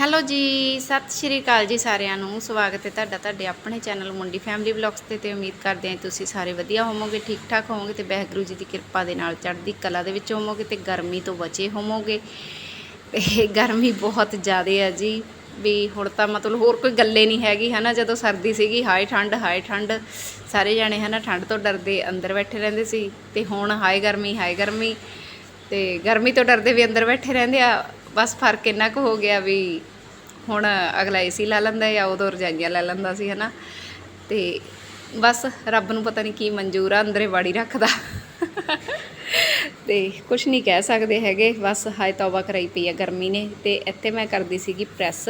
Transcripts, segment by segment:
Hello ਜੀ, ਸਤਿ ਸ਼੍ਰੀ ਅਕਾਲ ਜੀ ਸਾਰਿਆਂ ਨੂੰ। ਸਵਾਗਤ ਹੈ ਤੁਹਾਡਾ ਤੁਹਾਡੇ ਆਪਣੇ ਚੈਨਲ ਮੁੰਡੀ ਫੈਮਿਲੀ ਵਲੌਗਸ ਤੇ ਤੇ ਉਮੀਦ ਕਰਦੇ ਹਾਂ ਤੁਸੀਂ ਸਾਰੇ ਵਧੀਆ ਹੋਵੋਗੇ, ਠੀਕ ਠਾਕ ਹੋਵੋਗੇ ਤੇ ਵਾਹਿਗੁਰੂ ਜੀ ਦੀ ਕਿਰਪਾ ਦੇ ਨਾਲ ਚੜ੍ਹਦੀ ਕਲਾ ਦੇ ਵਿੱਚ ਹੋਵੋਗੇ ਤੇ ਗਰਮੀ ਤੋਂ ਬਚੇ ਹੋਵੋਗੇ। ਤੇ ਗਰਮੀ ਬਹੁਤ ਜ਼ਿਆਦਾ ਹੈ ਜੀ। ਵੀ ਹੁਣ ਤਾਂ ਮਤਲਬ ਹੋਰ ਕੋਈ ਗੱਲੇ ਨਹੀਂ ਹੈਗੀ, ਹਨਾ? ਜਦੋਂ ਸਰਦੀ ਸੀਗੀ, ਹਾਏ ਠੰਡ ਹਾਏ ਠੰਡ। ਸਾਰੇ ਜਾਣੇ, ਹਨਾ, ਠੰਡ ਤੋਂ ਡਰਦੇ, ਅੰਦਰ ਬੈਠੇ ਰਹਿੰਦੇ ਸੀ। ਤੇ ਹੁਣ ਹਾਏ ਗਰਮੀ ਹਾਏ ਗਰਮੀ। ਤੇ ਗਰਮੀ ਤੋਂ ਡਰਦੇ ਵੀ ਅੰਦਰ ਬੈਠੇ ਰਹਿੰਦੇ ਆ। ਬਸ ਫ਼ਰਕ ਇੰਨਾ ਕੁ ਹੋ ਗਿਆ ਵੀ ਹੁਣ ਅਗਲਾ ਏਸੀ ਲਾ ਲੈਂਦਾ ਜਾਂ ਉਦੋਂ ਰਜਾਈਆਂ ਲੈ ਲੈਂਦਾ ਸੀ, ਹਨਾ। ਤੇ ਬਸ ਰੱਬ ਨੂੰ ਪਤਾ ਨਹੀਂ ਕੀ ਮਨਜ਼ੂਰ ਆ, ਅੰਦਰੇ ਵਾੜੀ ਰੱਖਦਾ। ਤੇ ਕੁਝ ਨਹੀਂ ਕਹਿ ਸਕਦੇ ਹੈਗੇ, ਬਸ ਹਾਏ ਤੌਬਾ ਕਰਾਈ ਪਈ ਆ ਗਰਮੀ ਨੇ। ਤੇ ਇੱਥੇ ਮੈਂ ਕਰਦੀ ਸੀਗੀ ਪ੍ਰੈਸ।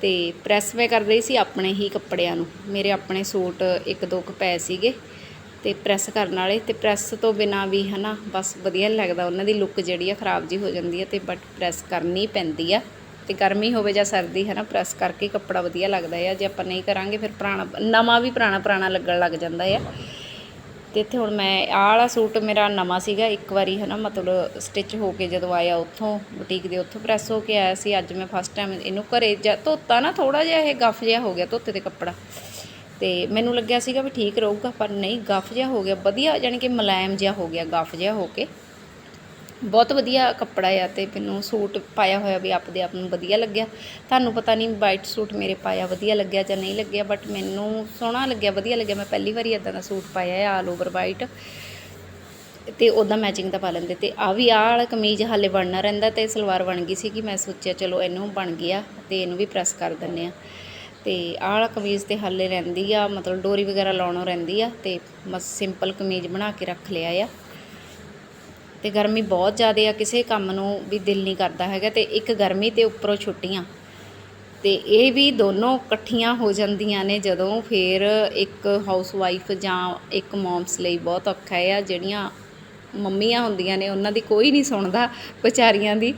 ਤੇ ਪ੍ਰੈਸ ਮੈਂ ਕਰ ਰਹੀ ਸੀ ਆਪਣੇ ਹੀ ਕੱਪੜਿਆਂ ਨੂੰ। ਮੇਰੇ ਆਪਣੇ ਸੂਟ ਇੱਕ ਦੋ ਕੁ ਪਏ ਸੀਗੇ। ਤੇ ਪ੍ਰੈਸ ਕਰਨ ਵਾਲੇ ਤੇ ਪ੍ਰੈਸ ਤੋਂ ਬਿਨਾ ਵੀ ਹਨਾ, ਬਸ ਵਧੀਆ ਨਹੀਂ ਲੱਗਦਾ। ਉਹਨਾਂ ਦੀ ਲੁੱਕ ਜਿਹੜੀ ਆ ਖਰਾਬ ਜੀ ਹੋ ਜਾਂਦੀ ਹੈ ਤੇ ਬਟ ਪ੍ਰੈਸ ਕਰਨੀ ਪੈਂਦੀ ਆ। ਤੇ ਗਰਮੀ ਹੋਵੇ ਜਾਂ ਸਰਦੀ ਹਨਾ ਪ੍ਰੈਸ ਕਰਕੇ ਕੱਪੜਾ ਵਧੀਆ ਲੱਗਦਾ ਆ। ਜੇ ਆਪਾਂ ਨਹੀਂ ਕਰਾਂਗੇ ਫਿਰ ਪੁਰਾਣਾ, ਨਵਾਂ ਵੀ ਪੁਰਾਣਾ ਪੁਰਾਣਾ ਲੱਗਣ ਲੱਗ ਜਾਂਦਾ ਆ। ਤੇ ਇੱਥੇ ਹੁਣ ਮੈਂ, ਆਹ ਵਾਲਾ ਸੂਟ ਮੇਰਾ ਨਵਾਂ ਸੀਗਾ, ਇੱਕ ਵਾਰੀ ਹਨਾ, ਮਤਲਬ ਸਟਿਚ ਹੋ ਕੇ ਜਦੋਂ ਆਇਆ ਉੱਥੋਂ ਬੁਟੀਕ ਦੇ ਉੱਥੋਂ ਪ੍ਰੈਸ ਹੋ ਕੇ ਆਇਆ ਸੀ। ਅੱਜ ਮੈਂ ਫਸਟ ਟਾਈਮ ਇਹਨੂੰ ਘਰੇ ਜਾ, ਧੋਤਾ ਨਾ ਥੋੜਾ ਜਿਹਾ, ਇਹ ਗੱਫ ਜਿਹਾ ਹੋ ਗਿਆ ਧੋਤੇ ਤੇ ਕੱਪੜਾ। ਤੇ ਮੈਨੂੰ ਲੱਗਿਆ ਸੀਗਾ ਵੀ ਠੀਕ ਰਹੂਗਾ, ਪਰ ਨਹੀਂ, ਗਫ ਜਿਹਾ ਹੋ ਗਿਆ, ਵਧੀਆ ਯਾਨੀ ਕਿ ਮੁਲਾਇਮ ਜਿਹਾ ਹੋ ਗਿਆ, ਗਫ ਜਿਹਾ ਹੋ ਕੇ। ਬਹੁਤ ਵਧੀਆ ਕੱਪੜਾ ਆ ਤੇ ਮੈਨੂੰ ਸੂਟ ਪਾਇਆ ਹੋਇਆ ਵੀ ਆਪਦੇ ਆਪ ਨੂੰ ਵਧੀਆ ਲੱਗਿਆ। ਤੁਹਾਨੂੰ ਪਤਾ ਨਹੀਂ ਵਾਈਟ ਸੂਟ ਮੇਰੇ ਪਾਇਆ ਵਧੀਆ ਲੱਗਿਆ ਜਾਂ ਨਹੀਂ ਲੱਗਿਆ ਬਟ ਮੈਨੂੰ ਸੋਹਣਾ ਲੱਗਿਆ, ਵਧੀਆ ਲੱਗਿਆ। ਮੈਂ ਪਹਿਲੀ ਵਾਰੀ ਇਦਾਂ ਦਾ ਸੂਟ ਪਾਇਆ ਆ ਆਲ ਓਵਰ ਵਾਈਟ ਤੇ ਉਹਦਾ ਮੈਚਿੰਗ ਤਾਂ ਪਾ ਲੈਂਦੇ। ਤੇ ਆ ਵੀ ਆਹ ਵਾਲਾ ਕਮੀਜ਼ ਹਾਲੇ ਬਣਨਾ ਰਹਿੰਦਾ ਤੇ ਸਲਵਾਰ ਬਣ ਗਈ ਸੀ ਕਿ ਮੈਂ ਸੋਚਿਆ ਚਲੋ ਇਹਨੂੰ ਬਣ ਗਿਆ ਤੇ ਇਹਨੂੰ ਵੀ ਪ੍ਰੈਸ ਕਰ ਦਿੰਨੇ ਆ ਤੇ ਆਹ ਕਮੀਜ਼ ਤੇ ਹਾਲੇ ਰਹਿੰਦੀ ਆ, ਮਤਲਬ ਡੋਰੀ ਵਗੈਰਾ ਲਾਉਣੋਂ ਰਹਿੰਦੀ ਆ ਤੇ ਬਸ ਸਿੰਪਲ ਕਮੀਜ਼ ਬਣਾ ਕੇ ਰੱਖ ਲਿਆ ਆ। ਤੇ ਗਰਮੀ ਬਹੁਤ ਜ਼ਿਆਦਾ ਆ, ਕਿਸੇ ਕੰਮ ਨੂੰ ਵੀ ਦਿਲ ਨਹੀਂ ਕਰਦਾ ਹੈਗਾ ਤੇ ਇੱਕ ਗਰਮੀ ਤੇ ਉੱਪਰੋਂ ਛੁੱਟੀਆਂ। ਤੇ ਇਹ ਵੀ ਦੋਨੋਂ ਇਕੱਠੀਆਂ ਹੋ ਜਾਂਦੀਆਂ ਨੇ ਜਦੋਂ ਫਿਰ ਇੱਕ ਹਾਊਸ ਵਾਈਫ ਜਾਂ ਇੱਕ ਮੌਮਸ ਲਈ ਬਹੁਤ ਔਖਾ ਆ, ਜਿਹੜੀਆਂ ਮੰਮੀਆਂ ਹੁੰਦੀਆਂ ਨੇ, ਉਹਨਾਂ ਦੀ ਕੋਈ ਨਹੀਂ ਸੁਣਦਾ ਵਿਚਾਰੀਆਂ ਦੀ।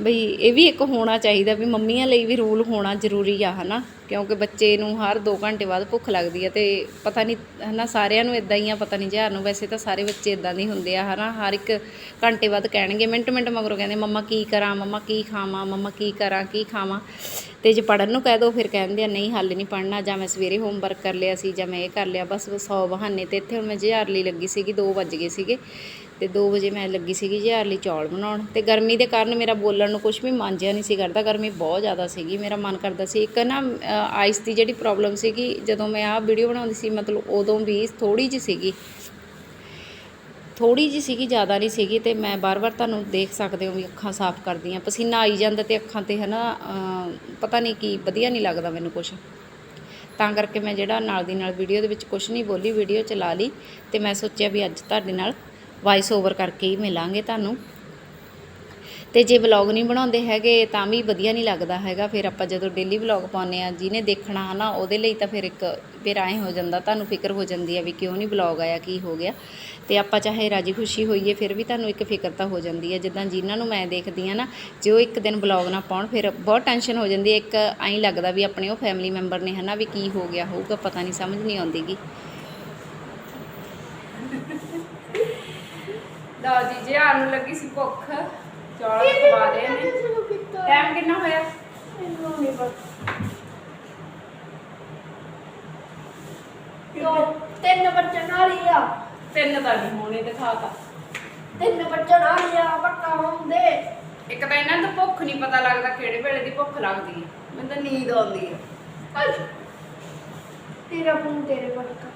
ਬਈ ਇਹ ਵੀ ਇੱਕ ਹੋਣਾ ਚਾਹੀਦਾ ਵੀ ਮੰਮੀਆਂ ਲਈ ਵੀ ਰੂਲ ਹੋਣਾ ਜ਼ਰੂਰੀ ਆ, ਹਨਾ? ਕਿਉਂਕਿ ਬੱਚੇ ਨੂੰ ਹਰ 2 ਘੰਟੇ ਬਾਅਦ ਭੁੱਖ ਲੱਗਦੀ ਹੈ ਤੇ ਪਤਾ ਨਹੀਂ, ਹਨਾ, ਸਾਰਿਆਂ ਨੂੰ ਇਦਾਂ ਹੀ ਆ, ਪਤਾ ਨਹੀਂ ਜਹਾਰ ਨੂੰ ਵੈਸੇ ਤਾਂ ਸਾਰੇ ਬੱਚੇ ਇਦਾਂ ਦੇ ਹੁੰਦੇ ਆ, ਹਨਾ? ਹਰ ਇੱਕ ਘੰਟੇ ਬਾਅਦ ਕਹਿਣਗੇ, ਮਿੰਟ ਮਿੰਟ ਮਗਰੋਂ ਕਹਿੰਦੇ, ਮੰਮਾ ਕੀ ਕਰਾਂ, ਮੰਮਾ ਕੀ ਖਾਵਾਂ, ਮੰਮਾ ਕੀ ਕਰਾਂ, ਕੀ ਖਾਵਾਂ? ਤੇ ਜੇ ਪੜਨ ਨੂੰ ਕਹਿ ਦੋ, ਫਿਰ ਕਹਿੰਦੇ ਆ, ਨਹੀਂ, ਹੱਲ ਨਹੀਂ ਪੜਨਾ ਜਾਂ ਮੈਂ ਸਵੇਰੇ ਹੋਮਵਰਕ ਕਰ ਲਿਆ ਸੀ, ਜਾਂ ਮੈਂ ਇਹ ਕਰ ਲਿਆ, ਬਸ 100 ਬਹਾਨੇ ਤੇ ਇੱਥੇ ਹੁਣ ਮੈਂ ਜਹਾਰ ਲਈ ਲੱਗੀ ਸੀਗੀ 2 ਵੱਜ ਗਏ ਸੀਗੇ। ਤੇ 2 ਵਜੇ ਮੈਂ ਲੱਗੀ ਸੀਗੀ ਜਹਾਰ ਲਈ ਚੌਲ ਬਣਾਉਣ ਤੇ ਗਰਮੀ ਦੇ ਕਾਰਨ ਮੇਰਾ ਬੋਲਣ ਨੂੰ ਕੁਝ ਵੀ ਮਾਂਜਿਆ ਨਹੀਂ ਸੀ ਕਰਦਾ ਗਰਮੀ ਬਹੁਤ ਜ਼ਿਆਦਾ ਸੀਗੀ ਮੇਰਾ ਮਨ ਕਰਦਾ ਸੀ ਇੱਕ ਨਾ ਆਈਸ ਦੀ ਜਿਹੜੀ ਪ੍ਰੋਬਲਮ ਸੀਗੀ ਜਦੋਂ ਮੈਂ ਆਹ ਵੀਡੀਓ ਬਣਾਉਂਦੀ ਸੀ ਮਤਲਬ ਉਦੋਂ ਵੀ ਥੋੜੀ ਜਿਹੀ ਸੀਗੀ ਥੋੜੀ ਜਿਹੀ ਸੀਗੀ ਜ਼ਿਆਦਾ ਨਹੀਂ ਸੀਗੀ ਤੇ ਮੈਂ ਬਾਰ-ਬਾਰ ਤੁਹਾਨੂੰ ਦੇਖ ਸਕਦੇ ਹੋ ਵੀ ਅੱਖਾਂ ਸਾਫ਼ ਕਰਦੀਆਂ ਪਸੀਨਾ ਆਈ ਜਾਂਦਾ ਤੇ ਅੱਖਾਂ ਤੇ ਹਨਾ ਅਮ, ਪਤਾ ਨਹੀਂ ਕੀ ਵਧੀਆ ਨਹੀਂ ਲੱਗਦਾ ਮੈਨੂੰ ਕੁਝ ਤਾਂ ਕਰਕੇ ਮੈਂ ਜਿਹੜਾ ਨਾਲ ਦੀ ਨਾਲ ਵੀਡੀਓ ਦੇ ਵਿੱਚ ਕੁਝ ਨਹੀਂ ਬੋਲੀ ਵੀਡੀਓ ਚਲਾ ਲਈ ਤੇ ਮੈਂ ਸੋਚਿਆ ਵੀ ਅੱਜ ਤੁਹਾਡੇ ਨਾਲ ਵਾਇਸ ਓਵਰ ਕਰਕੇ ਹੀ ਮਿਲਾਂਗੇ ਤੁਹਾਨੂੰ। ਤੇ ਜੇ ਵਲੌਗ ਨਹੀਂ ਬਣਾਉਂਦੇ ਹੈਗੇ, ਤਾਂ ਵੀ ਵਧੀਆ ਨਹੀਂ ਲੱਗਦਾ ਹੈਗਾ। ਫਿਰ ਆਪਾਂ ਜਦੋਂ ਡੇਲੀ ਵਲੌਗ ਪਾਉਂਦੇ ਆ ਜਿਹਨੇ ਦੇਖਣਾ ਹਨਾ ਉਹਦੇ ਲਈ ਤਾਂ ਫਿਰ ਇੱਕ, ਫਿਰ ਐਂ ਹੋ ਜਾਂਦਾ, ਤੁਹਾਨੂੰ ਫਿਕਰ ਹੋ ਜਾਂਦੀ ਹੈ ਵੀ ਕਿਉਂ ਨਹੀਂ ਵਲੌਗ ਆਇਆ, ਕੀ ਹੋ ਗਿਆ। ਤੇ ਆਪਾਂ ਚਾਹੇ ਰਾਜੀ ਖੁਸ਼ੀ ਹੋਈਏ, ਫਿਰ ਵੀ ਤੁਹਾਨੂੰ ਇੱਕ ਫਿਕਰ ਤਾਂ ਹੋ ਜਾਂਦੀ ਹੈ। ਜਿੱਦਾਂ ਜਿਨ੍ਹਾਂ ਨੂੰ ਮੈਂ ਦੇਖਦੀ ਆ ਨਾ, ਜੇ ਉਹ ਇੱਕ ਦਿਨ ਵਲੌਗ ਨਾ ਪਾਉਣ, ਫਿਰ ਬਹੁਤ ਟੈਨਸ਼ਨ ਹੋ ਜਾਂਦੀ ਹੈ। ਇੱਕ ਐਂ ਲੱਗਦਾ ਵੀ ਆਪਣੇ ਉਹ ਫੈਮਿਲੀ ਮੈਂਬਰ ਨੇ ਹਨਾ, ਵੀ ਕੀ ਹੋ ਗਿਆ, ਹੋਊਗਾ, ਪਤਾ ਨਹੀਂ, ਸਮਝ ਨਹੀਂ ਆਉਂਦੀਗੀ। ਲਓ ਜੀ ਜੇ ਆਣ ਨੂੰ ਲੱਗੀ ਸੀ ਭੁੱਖ ਚੌਲ ਖਵਾ ਦੇ ਨੇ। ਟਾਈਮ ਕਿੰਨਾ ਹੋਇਆ? ਤਿੰਨ ਬੱਚੇ ਨਾਲ ਹੀ ਆ। ਤਿੰਨ ਤਾਂ ਨਹੀਂ ਹੋਣੇ ਦਿਖਾਤਾ ਤਿੰਨ ਬੱਚੇ ਨਾਲ ਹੀ ਆ ਪੱਕਾ ਹੁੰਦੇ ਇੱਕ ਤਾਂ ਇਹਨਾਂ ਨੂੰ ਭੁੱਖ ਨਹੀਂ ਪਤਾ ਲੱਗਦਾ ਕਿਹੜੇ ਵੇਲੇ ਦੀ ਭੁੱਖ ਲੱਗਦੀ ਹੈ ਮੈਨੂੰ ਤਾਂ ਨੀਂਦ ਆਉਂਦੀ ਹੈ ਤੇਰਾ ਫੋਨ ਤੇਰੇ ਪੱਕਾ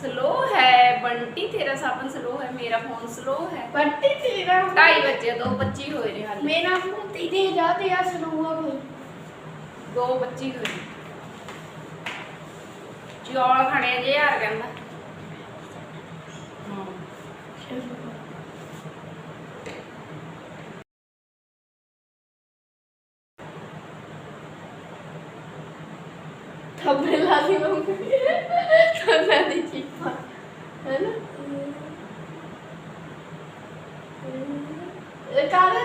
ਸਲੋ ਬੰਟੀ ਤੇਰਾ ਸਾਬਨ ਸਲੋ ਹੈ ਮੇਰਾ ਫੋਨ ਸਲੋ ਹੈ। ਬੱਟੀ ਤੇਰਾ 2:30 ਵਜੇ ਦੋ ਬੱਚੀ ਹੋਏ ਨੇ ਹਾਲੇ। ਮੇਰਾ ਫੋਨ ਤੇਰੇ ਜਾ ਤੇ ਆ ਸਰੂਆ ਕੋਈ ਦੋ ਬੱਚੀ ਹੋਏ ਨੇ। ਚੌਲ ਖਾਣੇ ਜੇ ਯਾਰ ਕਹਿੰਦਾ। ਥੱਬੇ ਲਾ ਦੀ ਮੰਮੀ। ਥੱਬੇ ਦੀ ਚੀਪਾ ਹੈ ਨਾ? ਇਹ ਕਾਲੇ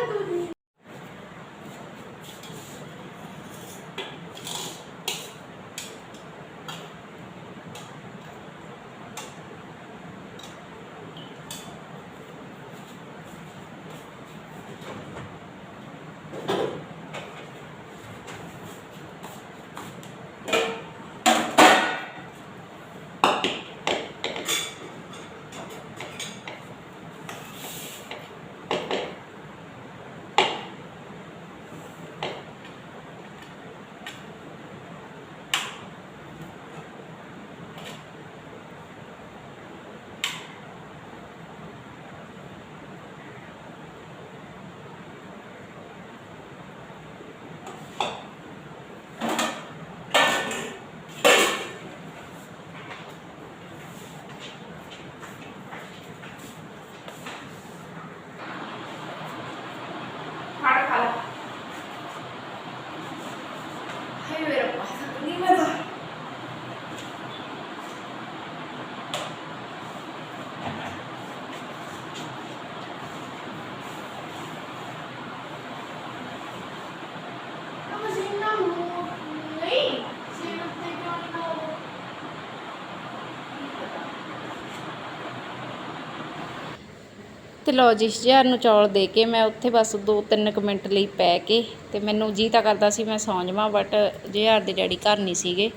ਤੂੰ ਨਹੀਂ ਤੇ ਲਓ ਜੀ ਹਜ਼ਾਰ ਨੂੰ ਚੌਲ ਦੇ ਕੇ ਮੈਂ ਉੱਥੇ ਬਸ 2-3 ਕੁ ਮਿੰਟ ਲਈ ਪੈ ਕੇ ਤੇ ਮੈਨੂੰ ਜੀ ਤਾਂ ਕਰਦਾ ਸੀ ਮੈਂ ਸੌਂ ਜਾਵਾਂ ਬਟ ਹਜ਼ਾਰ ਦੇ ਡੈਡੀ ਘਰ ਨਹੀਂ ਸੀਗੇ,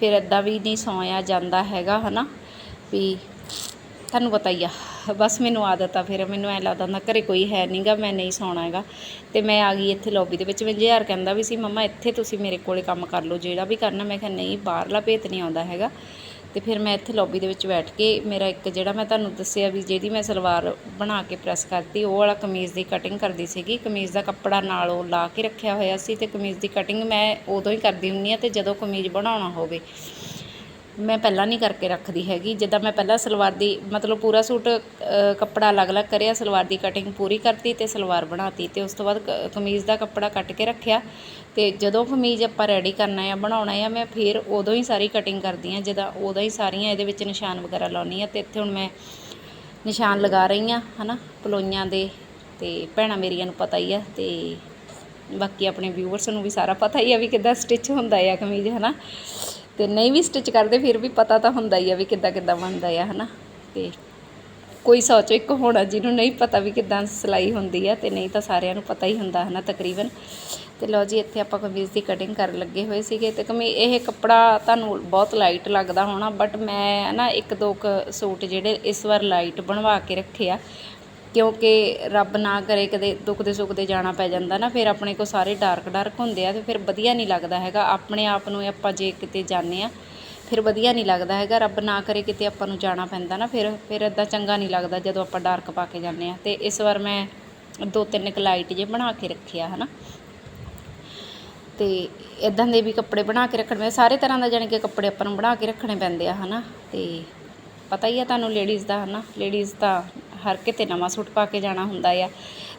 ਫਿਰ ਇਦਾਂ ਵੀ ਨਹੀਂ ਸੌਂਇਆ ਜਾਂਦਾ ਹੈਗਾ, ਹਨਾ? ਵੀ ਤੁਹਾਨੂੰ ਪਤਾ ਹੀ ਆ, ਬਸ ਮੈਨੂੰ ਆਦਤ ਆ, ਫਿਰ ਮੈਨੂੰ ਐ ਲੱਗਦਾ ਹੁੰਦਾ ਘਰੇ ਕੋਈ ਹੈ ਨਹੀਂਗਾ ਮੈਂ ਨਹੀਂ ਸੌਣਾ ਹੈਗਾ। ਤੇ ਮੈਂ ਆ ਗਈ ਇੱਥੇ ਲੌਬੀ ਦੇ ਵਿੱਚ, ਮੈਂ ਹਜ਼ਾਰ ਕਹਿੰਦਾ ਵੀ ਸੀ, ਮੰਮਾ, ਇੱਥੇ ਤੁਸੀਂ ਮੇਰੇ ਕੋਲੇ ਕੰਮ ਕਰ ਲਓ, ਜਿਹੜਾ ਵੀ ਕਰਨਾ। ਮੈਂ ਕਿਹਾ, ਨਹੀਂ, ਬਾਹਰਲਾ ਭੇਤ ਨਹੀਂ ਆਉਂਦਾ ਹੈਗਾ। ਤੇ ਫਿਰ ਮੈਂ ਇੱਥੇ ਲੌਬੀ ਦੇ ਵਿੱਚ ਬੈਠ ਕੇ ਮੇਰਾ ਇੱਕ ਜਿਹੜਾ ਮੈਂ ਤੁਹਾਨੂੰ ਦੱਸਿਆ ਵੀ ਜਿਹਦੀ ਮੈਂ ਸਲਵਾਰ ਬਣਾ ਕੇ ਪ੍ਰੈਸ ਕਰਤੀ, ਉਹ ਵਾਲਾ ਕਮੀਜ਼ ਦੀ ਕਟਿੰਗ ਕਰਦੀ ਸੀਗੀ। ਕਮੀਜ਼ ਦਾ ਕੱਪੜਾ ਨਾਲ ਉਹ ਲਾ ਕੇ ਰੱਖਿਆ ਹੋਇਆ ਸੀ ਤੇ ਕਮੀਜ਼ ਦੀ ਕਟਿੰਗ ਮੈਂ ਉਦੋਂ ਹੀ ਕਰਦੀ ਹੁੰਨੀ ਆ ਤੇ ਜਦੋਂ ਕਮੀਜ਼ ਬਣਾਉਣਾ ਹੋਵੇ। ਮੈਂ ਪਹਿਲਾਂ ਨਹੀਂ ਕਰਕੇ ਰੱਖਦੀ ਹੈਗੀ। ਜਿੱਦਾਂ ਮੈਂ ਪਹਿਲਾਂ ਸਲਵਾਰ ਦੀ, ਮਤਲਬ ਪੂਰਾ ਸੂਟ ਕੱਪੜਾ ਅਲੱਗ-ਅਲੱਗ ਕਰਿਆ, ਸਲਵਾਰ ਦੀ ਕਟਿੰਗ ਪੂਰੀ ਕਰਤੀ ਤੇ ਸਲਵਾਰ ਬਣਾਤੀ ਤੇ ਉਸ ਤੋਂ ਬਾਅਦ ਕ- ਕਮੀਜ਼ ਦਾ ਕੱਪੜਾ ਕੱਟ ਕੇ ਰੱਖਿਆ। ਤੇ ਜਦੋਂ ਕਮੀਜ਼ ਆਪਾਂ ਰੈਡੀ ਕਰਨਾ ਆ, ਬਣਾਉਣਾ ਆ, ਮੈਂ ਫਿਰ ਉਦੋਂ ਹੀ ਸਾਰੀ ਕਟਿੰਗ ਕਰਦੀ ਹਾਂ ਜਿੱਦਾਂ ਉਦੋਂ ਹੀ ਸਾਰੀਆਂ ਇਹਦੇ ਵਿੱਚ ਨਿਸ਼ਾਨ ਵਗੈਰਾ ਲਾਉਣੀ ਆ ਤੇ ਇੱਥੇ ਹੁਣ ਮੈਂ ਨਿਸ਼ਾਨ ਲਗਾ ਰਹੀ ਆ, ਹਨਾ, ਪਲੋਈਆਂ ਦੇ ਤੇ ਭੈਣਾਂ ਮੇਰੀਆਂ ਨੂੰ ਪਤਾ ਹੀ ਆ ਤੇ ਬਾਕੀ ਆਪਣੇ ਵਿਊਅਰਸ ਨੂੰ ਵੀ ਸਾਰਾ ਪਤਾ ਹੀ ਆ ਵੀ ਕਿੱਦਾਂ ਸਟਿਚ ਹੁੰਦਾ ਆ ਕਮੀਜ਼, ਹਨਾ। ਤੇ ਨਹੀਂ ਵੀ ਸਟਿਚ ਕਰਦੇ, ਫਿਰ ਵੀ ਪਤਾ ਤਾਂ ਹੁੰਦਾ ਹੀ ਆ ਵੀ ਕਿੱਦਾਂ ਕਿੱਦਾਂ ਬਣਦਾ ਆ, ਹਨਾ? ਤੇ ਕੋਈ ਸੋਚੋ, ਇੱਕ ਹੋਣਾ ਜਿਹਨੂੰ ਨਹੀਂ ਪਤਾ ਵੀ ਕਿੱਦਾਂ ਸਿਲਾਈ ਹੁੰਦੀ ਆ, ਤੇ ਨਹੀਂ ਤਾਂ ਸਾਰਿਆਂ ਨੂੰ ਪਤਾ ਹੀ ਹੁੰਦਾ, ਹਨਾ, ਤਕਰੀਬਨ। ਤੇ ਲਓ ਜੀ, ਇੱਥੇ ਆਪਾਂ ਕਮੀਜ਼ ਦੀ ਕਟਿੰਗ ਕਰਨ ਲੱਗੇ ਹੋਏ ਸੀਗੇ, ਤੇ ਕਮੀ, ਇਹ ਕੱਪੜਾ ਤੁਹਾਨੂੰ ਬਹੁਤ ਲਾਈਟ ਲੱਗਦਾ ਹੋਣਾ ਬਟ ਮੈਂ ਨਾ ਇੱਕ ਦੋ ਕੁ ਸੂਟ ਜਿਹੜੇ ਇਸ ਵਾਰ ਲਾਈਟ ਬਣਵਾ ਕੇ ਰੱਖੇ ਆ ਕਿਉਂਕਿ ਰੱਬ ਨਾ ਕਰੇ ਕਦੇ ਦੁੱਖਦੇ ਸੁੱਖਦੇ ਜਾਣਾ ਪੈ ਜਾਂਦਾ ਨਾ, ਫਿਰ ਆਪਣੇ ਕੋਲ ਸਾਰੇ ਡਾਰਕ ਡਾਰਕ ਹੁੰਦੇ ਆ ਅਤੇ ਫਿਰ ਵਧੀਆ ਨਹੀਂ ਲੱਗਦਾ ਹੈਗਾ। ਆਪਣੇ ਆਪ ਨੂੰ ਆਪਾਂ ਜੇ ਕਿਤੇ ਜਾਂਦੇ ਆ, ਫਿਰ ਵਧੀਆ ਨਹੀਂ ਲੱਗਦਾ ਹੈਗਾ। ਰੱਬ ਨਾ ਕਰੇ ਕਿਤੇ ਆਪਾਂ ਨੂੰ ਜਾਣਾ ਪੈਂਦਾ ਨਾ, ਫਿਰ ਫਿਰ ਇਦਾਂ ਚੰਗਾ ਨਹੀਂ ਲੱਗਦਾ ਜਦੋਂ ਆਪਾਂ ਡਾਰਕ ਪਾ ਕੇ ਜਾਂਦੇ ਆ। ਤੇ ਇਸ ਵਾਰ ਮੈਂ ਦੋ ਤਿੰਨ ਕੁ ਲਾਈਟ ਜੇ ਬਣਾ ਕੇ ਰੱਖਿਆ ਹਨਾ। ਤੇ ਇਦਾਂ ਦੇ ਵੀ ਕੱਪੜੇ ਬਣਾ ਕੇ ਰੱਖਣੇ ਸਾਰੇ ਤਰ੍ਹਾਂ ਦਾ ਜਾਣੀ ਕਿ ਕੱਪੜੇ ਆਪਾਂ ਨੂੰ ਬਣਾ ਕੇ ਰੱਖਣੇ ਪੈਂਦੇ ਆ, ਹਨਾ। ਤੇ ਪਤਾ ਹੀ ਆ ਤੁਹਾਨੂੰ ਲੇਡੀਜ਼ ਦਾ, ਹਨਾ। ਲੇਡੀਜ਼ ਤਾਂ ਹਰ ਕਿਤੇ ਨਵਾਂ ਸੂਟ ਪਾ ਕੇ ਜਾਣਾ ਹੁੰਦਾ ਆ।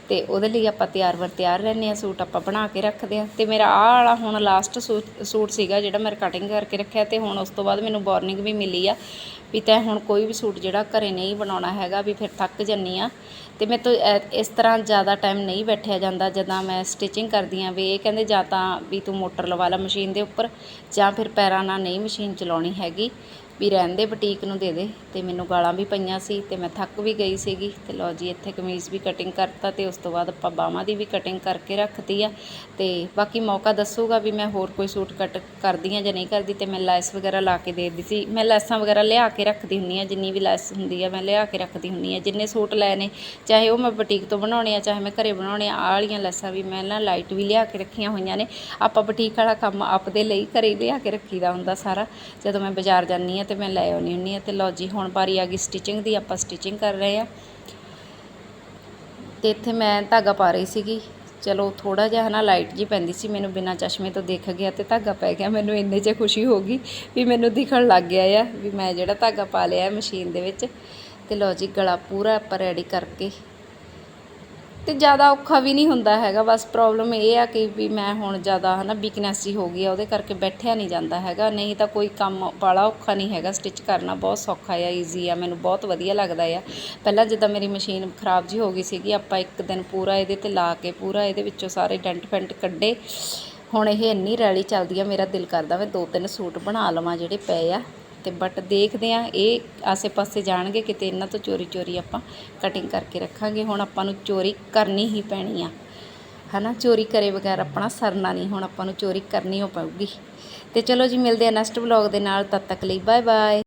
ਤੇ ਉਹਦੇ ਲਈ ਆਪਾਂ ਤਿਆਰ ਵਰ ਤਿਆਰ ਰਹਿੰਦੇ ਆ, ਸੂਟ ਆਪਾਂ ਬਣਾ ਕੇ ਰੱਖਦੇ ਆ। ਤੇ ਮੇਰਾ ਆਹ ਵਾਲਾ ਹੁਣ ਲਾਸਟ ਸੂਟ ਸੀਗਾ ਜਿਹੜਾ ਮੈਂ ਕਟਿੰਗ ਕਰਕੇ ਰੱਖਿਆ ਤੇ ਹੁਣ ਉਸ ਤੋਂ ਬਾਅਦ ਮੈਨੂੰ ਵਾਰਨਿੰਗ ਵੀ ਮਿਲੀ ਆ ਵੀ ਤੈਂ ਹੁਣ ਕੋਈ ਵੀ ਸੂਟ ਜਿਹੜਾ ਘਰੇ ਨਹੀਂ ਬਣਾਉਣਾ ਹੈਗਾ ਵੀ ਫਿਰ ਥੱਕ ਜੰਨੀ ਆ। ਤੇ ਮੈਂ ਤੋਂ ਇਸ ਤਰ੍ਹਾਂ ਜ਼ਿਆਦਾ ਟਾਈਮ ਨਹੀਂ ਬੈਠਿਆ ਜਾਂਦਾ ਜਦੋਂ ਮੈਂ ਸਟਿਚਿੰਗ ਕਰਦੀ ਆ ਵੀ ਇਹ ਕਹਿੰਦੇ ਜਾਂ ਤਾਂ ਵੀ ਤੂੰ ਮੋਟਰ ਲਵਾ ਲਾ ਮਸ਼ੀਨ ਦੇ ਉੱਪਰ ਜਾਂ ਫਿਰ ਪੈਰਾਂ ਨਾਲ ਨਹੀਂ ਮਸ਼ੀਨ ਚਲਾਉਣੀ ਹੈਗੀ। ਵੀ ਰਹਿਣ ਦੇ ਬੁਟੀਕ ਨੂੰ ਦੇ ਦੇ। ਤੇ ਮੈਨੂੰ ਗਾਲਾਂ ਵੀ ਪਈਆਂ ਸੀ ਤੇ ਮੈਂ ਥੱਕ ਵੀ ਗਈ ਸੀਗੀ। ਤੇ ਲਓ ਜੀ, ਇੱਥੇ ਕਮੀਜ਼ ਵੀ ਕਟਿੰਗ ਕਰਤਾ ਤੇ ਉਸ ਤੋਂ ਬਾਅਦ ਆਪਾਂ ਬਾਹਾਂ ਦੀ ਵੀ ਕਟਿੰਗ ਕਰਕੇ ਰੱਖਤੀ ਆ। ਤੇ ਬਾਕੀ ਮੌਕਾ ਦੱਸੂਗਾ ਵੀ ਮੈਂ ਹੋਰ ਕੋਈ ਸੂਟ ਕੱਟ ਕਰਦੀ ਆ ਜਾਂ ਨਹੀਂ ਕਰਦੀ ਤੇ ਮੈਂ ਲੈਸ ਵਗੈਰਾ ਲਾ ਕੇ ਦੇ ਦਿੱਤੀ ਸੀ। ਮੈਂ ਲੈਸਾਂ ਵਗੈਰਾ ਲਿਆ ਕੇ ਰੱਖਦੀ ਹੁੰਨੀ ਆ, ਜਿੰਨੀ ਵੀ ਲੈਸ ਹੁੰਦੀ ਆ ਮੈਂ ਲਿਆ ਕੇ ਰੱਖਦੀ ਹੁੰਨੀ ਆ। ਜਿੰਨੇ ਸੂਟ ਲਏ ਨੇ ਚਾਹੇ ਉਹ ਮੈਂ ਬੁਟੀਕ ਤੋਂ ਬਣਾਉਣੇ ਆ, ਚਾਹੇ ਮੈਂ ਘਰੇ ਬਣਾਉਣੇ ਆ, ਆਹ ਵਾਲੀਆਂ ਲੈਸਾਂ ਵੀ ਮੈਂ ਨਾ ਲਾਈਟ ਵੀ ਲਿਆ ਕੇ ਰੱਖੀਆਂ ਹੋਈਆਂ ਨੇ। ਆਪਾਂ ਬੁਟੀਕ ਵਾਲਾ ਕੰਮ ਆਪਦੇ ਲਈ ਘਰੇ ਹੀ ਲਿਆ ਕੇ ਰੱਖੀਦਾ ਹੁੰਦਾ ਸਾਰਾ। ਜਦੋਂ ਮੈਂ ਬਾਜ਼ਾਰ ਜਾਂਦੀ ਆ ਤੇ ਮੈਂ ਲੈ ਆਉਣੀ ਹੁੰਨੀ ਆ। ਤੇ ਲਓ ਜੀ, ਹੁਣ ਵਾਰੀ ਆ ਗਈ ਸਟਿਚਿੰਗ ਦੀ, ਆਪਾਂ ਸਟਿਚਿੰਗ ਕਰ ਰਹੇ ਆ। ਤੇ ਇੱਥੇ ਮੈਂ ਧਾਗਾ ਪਾ ਰਹੀ ਸੀਗੀ। ਚਲੋ ਥੋੜਾ ਜਿਹਾ ਹਨਾ ਲਾਈਟ ਜੀ ਪੈਂਦੀ ਸੀ ਮੈਨੂੰ ਬਿਨਾਂ ਚਸ਼ਮੇ ਤੋਂ ਦਿਖ ਗਿਆ ਤੇ ਧਾਗਾ ਪੈ ਗਿਆ। ਮੈਨੂੰ ਇੰਨੇ 'ਚ ਖੁਸ਼ੀ ਹੋ ਗਈ ਵੀ ਮੈਨੂੰ ਦਿਖਣ ਲੱਗ ਗਿਆ ਆ ਵੀ ਮੈਂ ਜਿਹੜਾ ਧਾਗਾ ਪਾ ਲਿਆ ਮਸ਼ੀਨ ਦੇ ਵਿੱਚ। ਤੇ ਲਓ ਜੀ, ਗਲਾ ਪੂਰਾ ਆਪਾਂ ਰੈਡੀ ਕਰਕੇ ਤੇ ਜ਼ਿਆਦਾ ਔਖਾ ਵੀ ਨਹੀਂ ਹੁੰਦਾ ਹੈਗਾ। ਬਸ ਪ੍ਰੋਬਲਮ ਇਹ ਆ ਕਿ ਵੀ ਮੈਂ ਹੁਣ ਜ਼ਿਆਦਾ ਹਨਾ ਵੀਕਨੈਸ ਜੀ ਹੋ ਗਈ ਆ, ਉਹਦੇ ਕਰਕੇ ਬੈਠਿਆ ਨਹੀਂ ਜਾਂਦਾ ਹੈਗਾ। ਨਹੀਂ ਤਾਂ ਕੋਈ ਕੰਮ ਵਾਲਾ ਔਖਾ ਨਹੀਂ ਹੈਗਾ। ਸਟਿਚ ਕਰਨਾ ਬਹੁਤ ਸੌਖਾ ਆ ਈਜ਼ੀ ਆ, ਮੈਨੂੰ ਬਹੁਤ ਵਧੀਆ ਲੱਗਦਾ ਆ। ਪਹਿਲਾਂ ਜਿੱਦਾਂ ਮੇਰੀ ਮਸ਼ੀਨ ਖਰਾਬ ਜੀ ਹੋ ਗਈ ਸੀਗੀ, ਆਪਾਂ ਇੱਕ ਦਿਨ ਪੂਰਾ ਇਹਦੇ ਤੇ ਲਾ ਕੇ, ਪੂਰਾ ਇਹਦੇ ਵਿੱਚੋਂ ਸਾਰੇ ਡੈਂਟ ਫੈਂਟ ਕੱਢੇ। ਹੁਣ ਇਹ ਇੰਨੀ ਰੈਲੀ ਚੱਲਦੀ ਆ, ਮੇਰਾ ਦਿਲ ਕਰਦਾ ਮੈਂ ਦੋ ਤਿੰਨ ਸੂਟ ਬਣਾ ਲਵਾਂ ਜਿਹੜੇ ਪਏ ਆ। ਤੇ ਬਟ ਦੇਖਦੇ ਆ ਇਹ ਆਸੇ-ਪਾਸੇ ਜਾਣਗੇ ਕਿਤੇ ਇਹਨਾਂ ਤੋਂ ਚੋਰੀ-ਚੋਰੀ ਆਪਾਂ ਕਟਿੰਗ ਕਰਕੇ ਰੱਖਾਂਗੇ। ਹੁਣ ਆਪਾਂ ਨੂੰ ਚੋਰੀ ਕਰਨੀ ਹੀ ਪੈਣੀ ਆ। ਹਨਾ? ਚੋਰੀ ਕਰੇ ਬਗੈਰ ਆਪਣਾ ਸਰਨਾ ਨਹੀਂ, ਹੁਣ ਆਪਾਂ ਨੂੰ ਚੋਰੀ ਕਰਨੀ ਹੋ ਪਊਗੀ। ਤੇ ਚਲੋ ਜੀ, ਮਿਲਦੇ ਆ ਨੈਕਸਟ ਵਲੌਗ ਦੇ ਨਾਲ। ਤਦ ਤੱਕ ਲਈ ਬਾਏ ਬਾਏ